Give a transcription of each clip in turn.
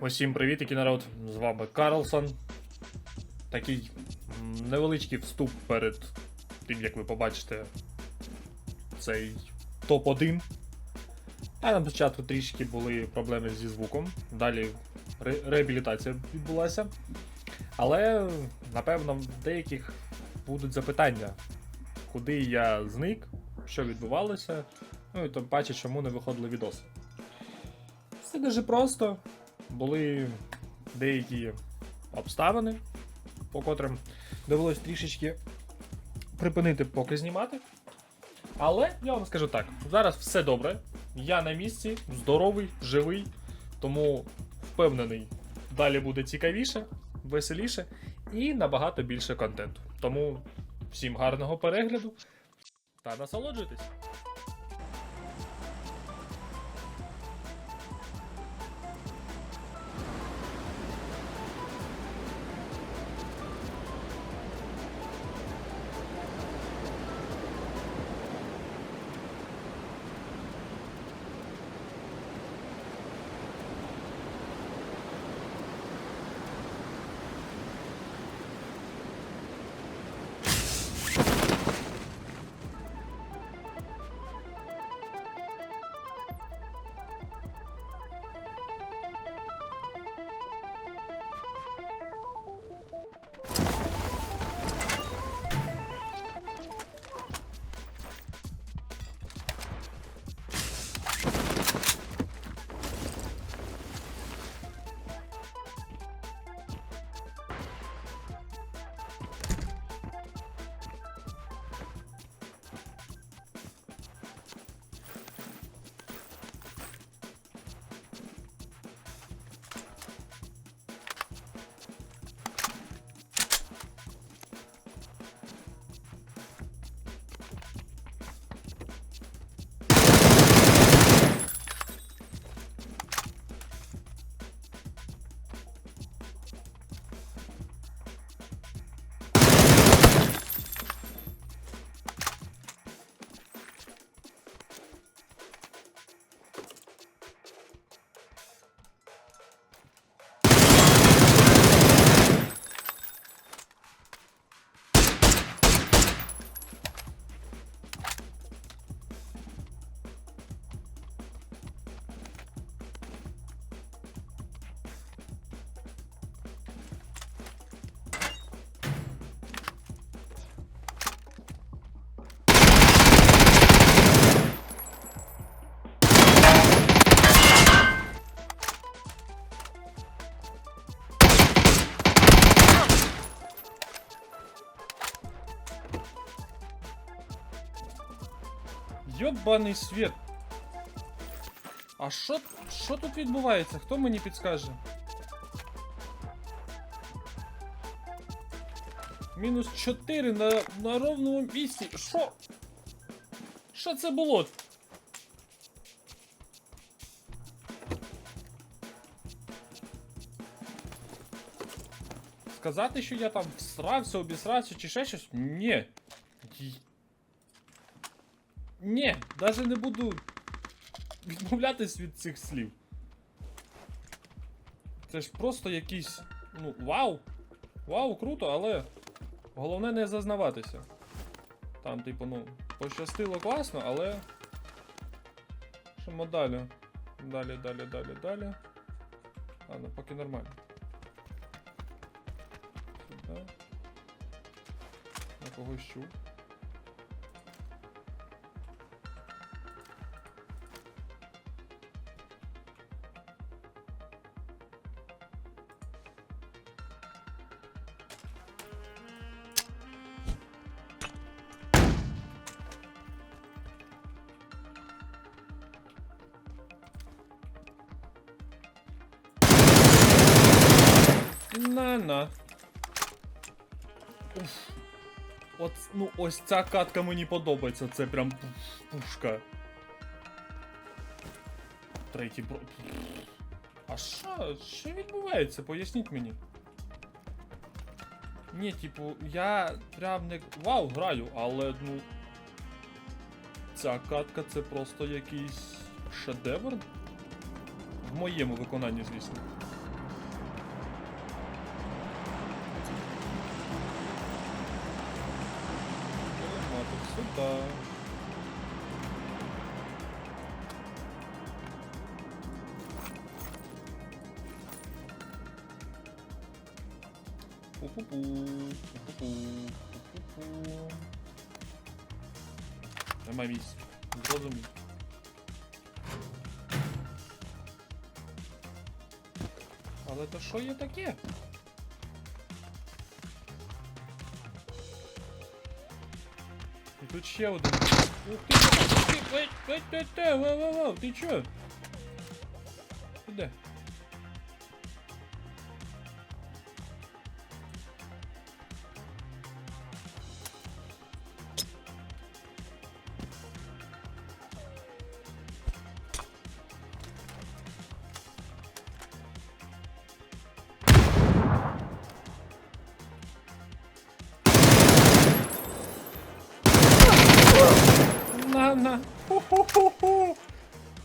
Усім привіт, який народ! З вами Карлсон. Такий невеличкий вступ перед тим, як ви побачите цей топ-1. А на початку трішки були проблеми зі звуком. Далі ре- реабілітація відбулася. Але, напевно, в деяких будуть запитання, куди я зник, що відбувалося, ну і тим паче, чому не виходили відоси. Все дуже просто. Були деякі обставини, по котрим довелось трішечки припинити поки знімати. Але я вам скажу так: зараз все добре. Я на місці, здоровий, живий, тому впевнений, далі буде цікавіше, веселіше і набагато більше контенту. Тому всім гарного перегляду та насолоджуйтесь! Йобаний світ. А що, що тут відбувається? Хто мені підскаже? Мінус 4 на, на ровному місці. Що? Що це було? Сказати, що я там всрався, обісрався чи ще щось? Ні. Ні, навіть не буду відмовлятись від цих слів. Це ж просто якийсь. Ну, вау! Вау, круто, але головне не зазнаватися. Там, типу, ну, пощастило класно, але. Що ми далі? Далі, далі, далі, далі. Ладно, поки нормально. Сюди. На когось чув. На-на. Уф. От, ну, ось ця катка мені подобається, це прям пушка. Третій бро. А що? Що відбувається? Поясніть мені. Ні, типу, я прям не. Вау, граю, але ну. Ця катка це просто якийсь шедевр. В моєму виконанні, звісно. Сюда. Пу-пу-пу, пу-пу-пу. Але то що є таке? Тут ще один. Ух ти, ух ти, ой, ти, ой, ти, воу, ти, воу, ти чо? Ти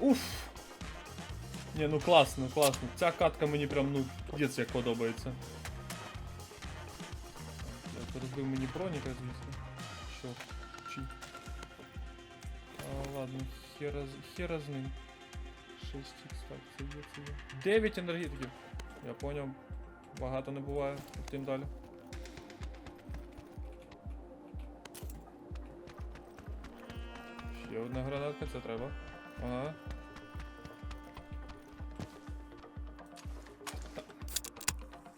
Уф. Ні, ну класно, класно. Ця катка мені прям, ну, п'єць як подобається. Я розбив мені броніка, звісно. Що? Чи? А, ладно, хера, хера з ним. 6 так, це є, це є. 9 енергетиків. Я поняв. Багато не буває. Тим далі. Ще одна гранатка, це треба. Ага.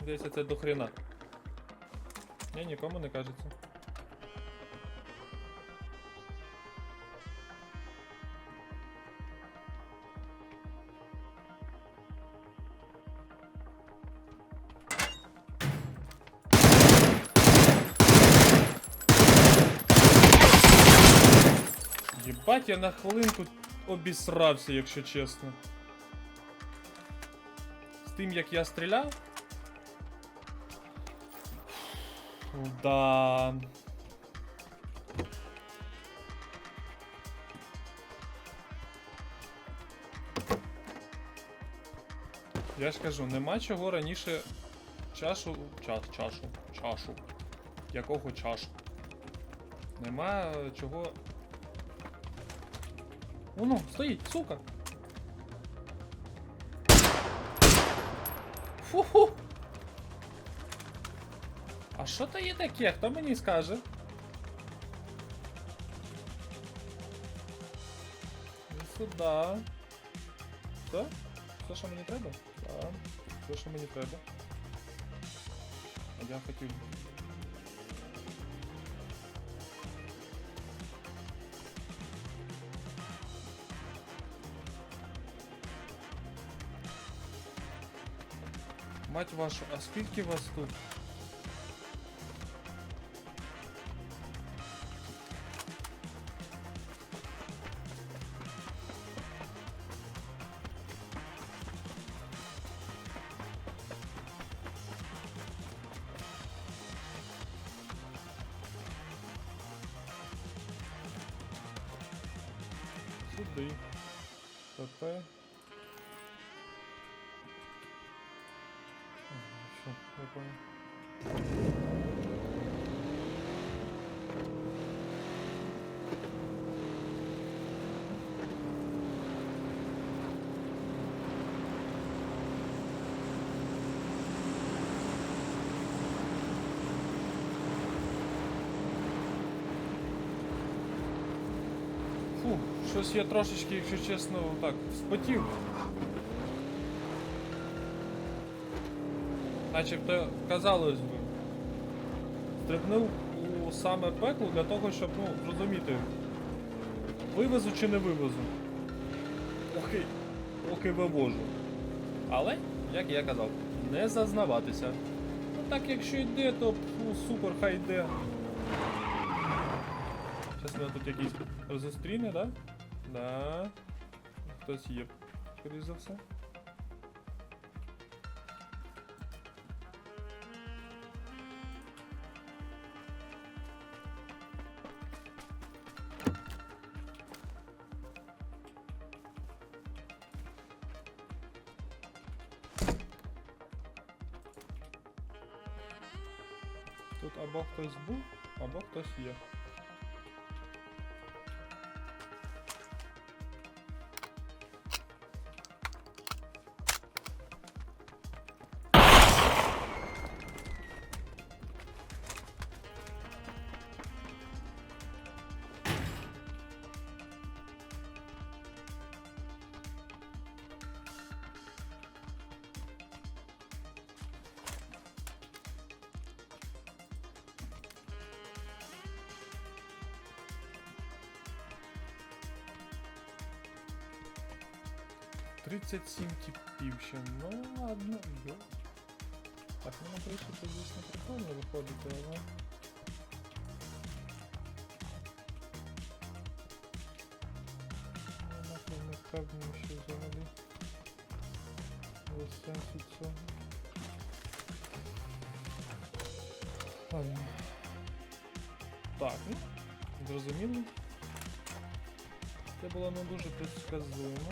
Здається, це до хрена. Ні, нікому не кажеться. Єбать, я на хвилинку обісрався, якщо чесно. З тим, як я стріляв. Да. Я ж кажу, нема чого раніше чашу. Час, чашу. Чашу. Якого чашу? Нема чого Воно, стоїть, сука. Фу-ху. А що то є таке? Хто мені скаже? І сюди. Все? Все, що мені треба? Так. Все, що мені треба. А я хотів. Мать вашу, а скільки вас тут? Сюди. ПП. Я понял. Фу, щось я трошечки, якщо чесно, так, спотів. Начебто, казалось би, стрибнув у саме пекло для того, щоб, ну, зрозуміти, вивезу чи не вивезу. Охи, охи вивожу. Але, як я казав, не зазнаватися. Ну так якщо йде, то фу, супер, хай йде. Зараз мене тут якийсь зустріне, да? Да. Хтось є, скоріш за все. Хтось був, або хтось є. 37 типів ще. Ну, ладно, йо. Так, ну на криші це дійсно прикольно виходити, але. Ну, нахуй не впевнений, що взагалі. Є сенс від цього. Ладно. Так, ну, зрозуміло. Це було не дуже предсказуемо.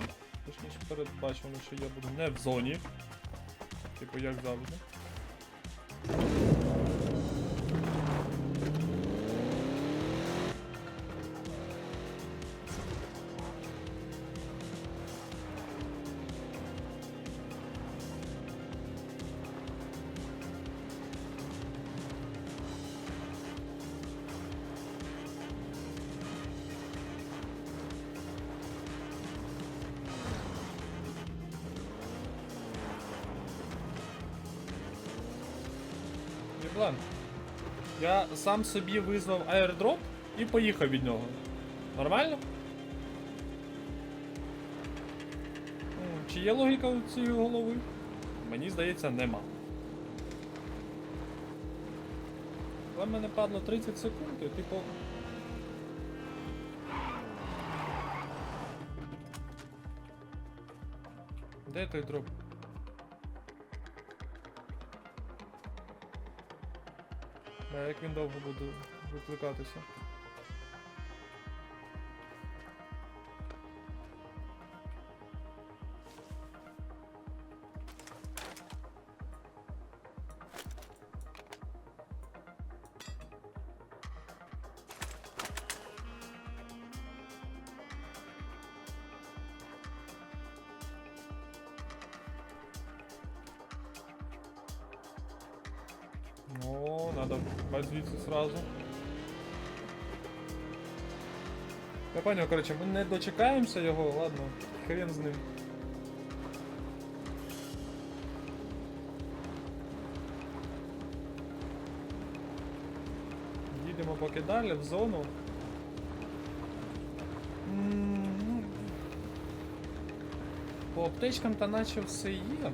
Передбачено, що я буду не в зоні. Типу як завжди. Сам собі визвав аердроп і поїхав від нього. Нормально? Чи є логіка у цієї голови? Мені здається, нема. Але в мене падло 30 секунд, і типу. Де той дроп? Як він довго буде викликатися? Короче, ми не дочекаємося його, ладно, хрен з ним. Їдемо поки далі в зону. Ну, По аптечкам та наче все є.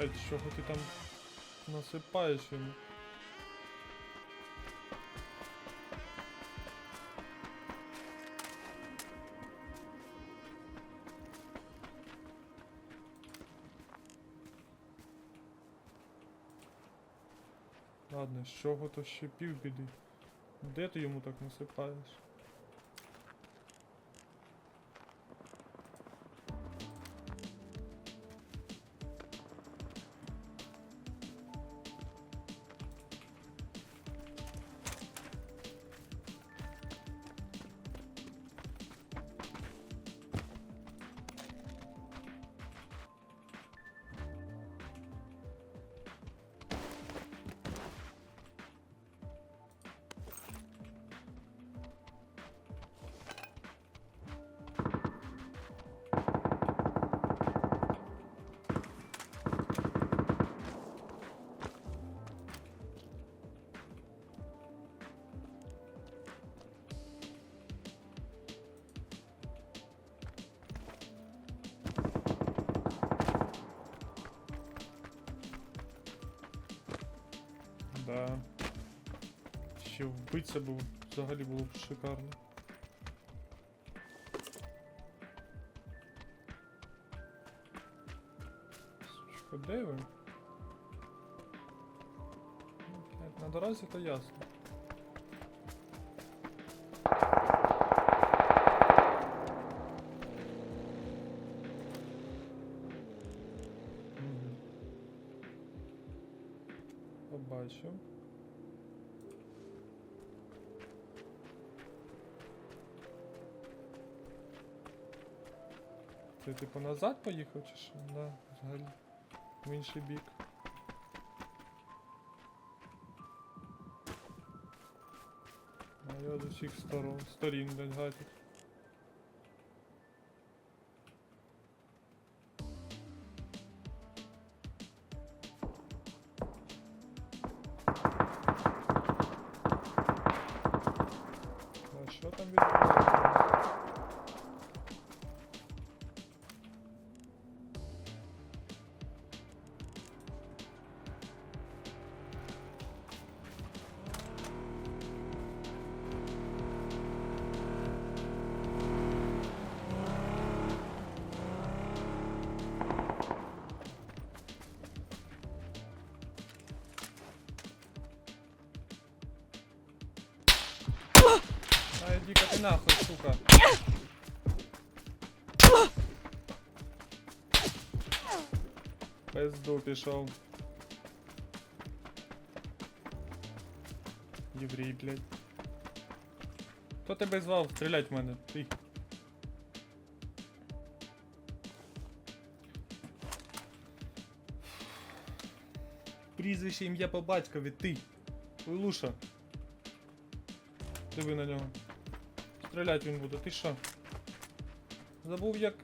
А чого ти там насипаєш йому? Ладно, з чого то ще півбіди. Де ти йому так насипаєш? ще вбитися був взагалі було б шикарно. Де? Ну, На доразі то ясно. Побачив. Ти типу назад поїхав чи що? Да, взагалі. В інший бік. А я з усіх сторон, сторін, блядь, гатить. Пизду пішов. Єврей, блядь. Хто тебе звав стрілять в мене? Ти. Прізвище ім'я по батькові, ти. Луша. Диви на нього. Стрілять він буде, ти що? Забув як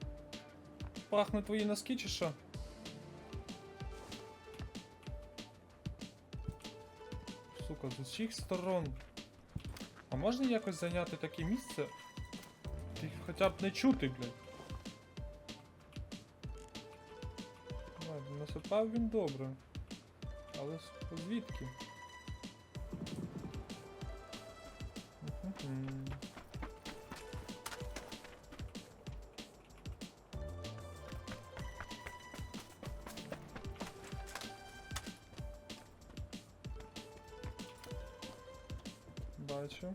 пахнуть твої носки чи що? Сука, з усіх сторон. А можна якось зайняти таке місце? Ти хоча б не чути, блядь. Ладно, насипав він добре. Але звідки? Бачу.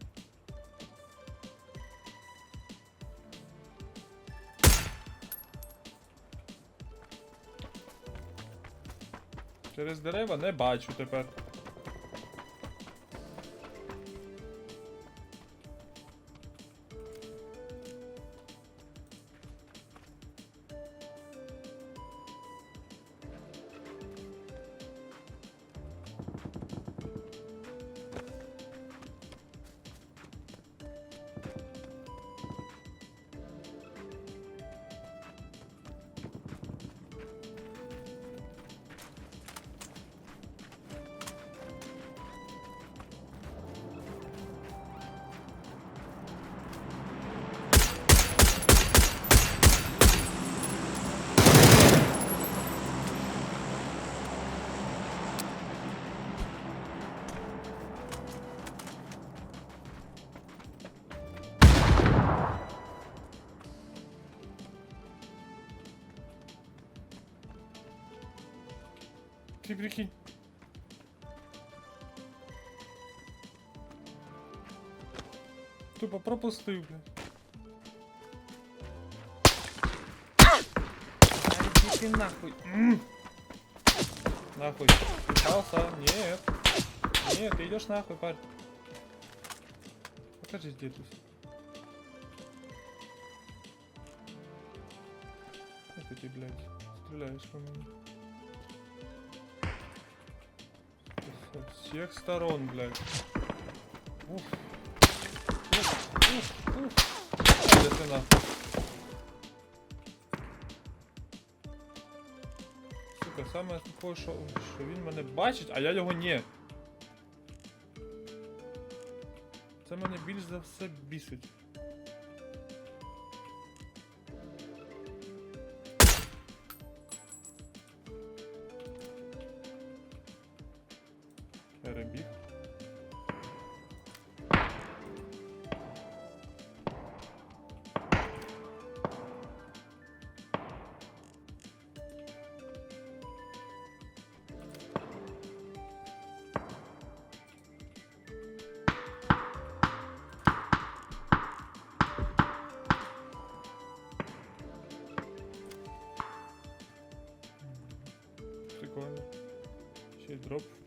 Через дерева не бачу тепер. Прикинь. Тупо пропустив, блядь. Иди ты нахуй. Нахуй. Пытался? Нет. Нет, ты идешь нахуй, парень. Покажись, дедус. Это ты, блядь, стреляешь по мне. Всех сторон, блядь. Ух. Ух, ух, ух. Ты нахуй? Сука, саме такое, що, що він мене бачить, а я його ні. Це мене більш за все бісить.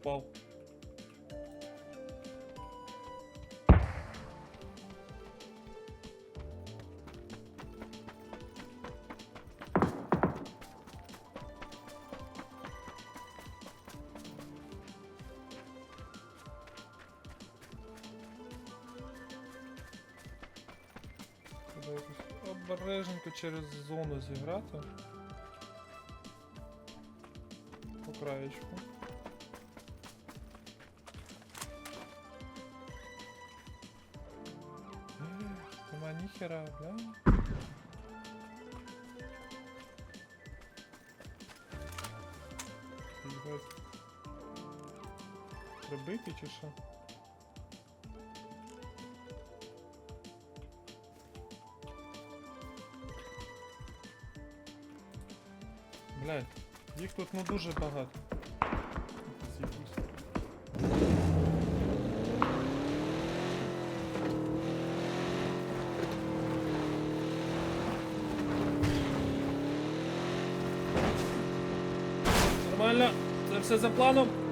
впав. Обережненько через зону зіграти по краєчку. Нема ніхера, бля. Їбать. Пробити чи що? Блядь, їх тут ну дуже багато. Все за планом.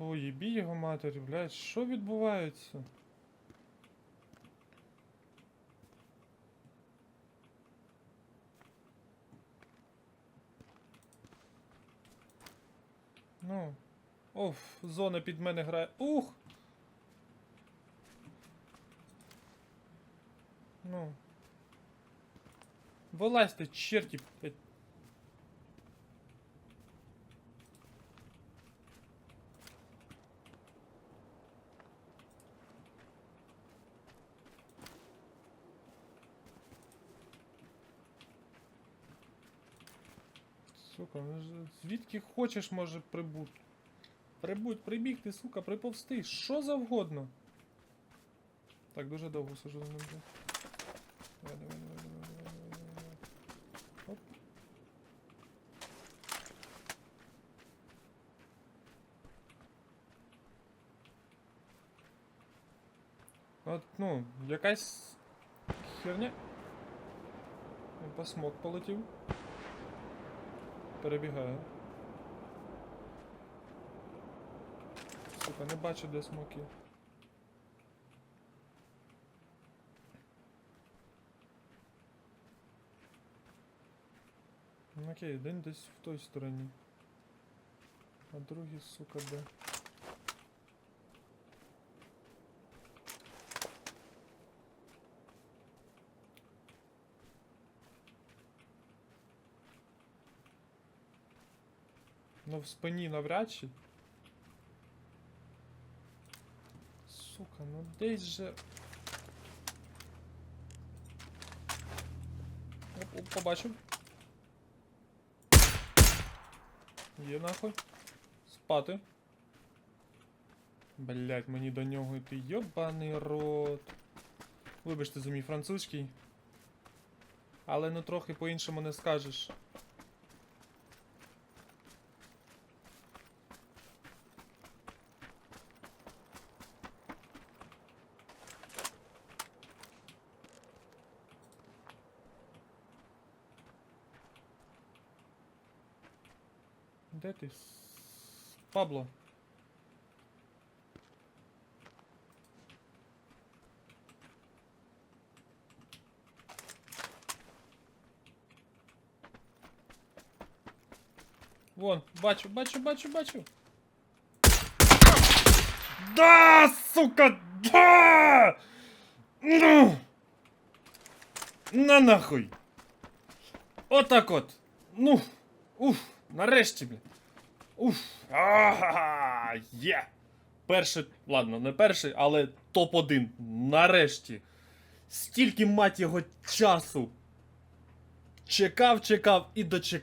Фу, їбі його матері, блядь, що відбувається? Ну. Оф, зона під мене грає. Ух! Ну. Вилазьте, черті, блядь. Сука, ну звідки хочеш може прибути. Прибудь, прибігти, сука, приповсти, що завгодно. Так, дуже довго сижу за ним. Давай, давай, давай, давай, давай, давай. Оп. От, ну, якась херня. Опа, смок полетів. Перебігаю. Сука, не бачу де смоки. Ну, Окей, один десь в той стороні. А другий, сука, де? Ну, в спині навряд чи. сука, ну десь же. Оп, оп, побачив. Є нахуй. Спати. Блять, мені до нього йти йобаний рот. Вибачте за мій французький. Але ну трохи по-іншому не скажеш. Де ти? Пабло. Вон, бачу, бачу, бачу, бачу. Да, сука, да! Ну! На нахуй! Отак от. Ну, уф, нарешті, блін. Уф. Ага, є. Перший, ладно, не перший, але топ-1. Нарешті. Стільки мать його часу. Чекав, чекав і дочекав.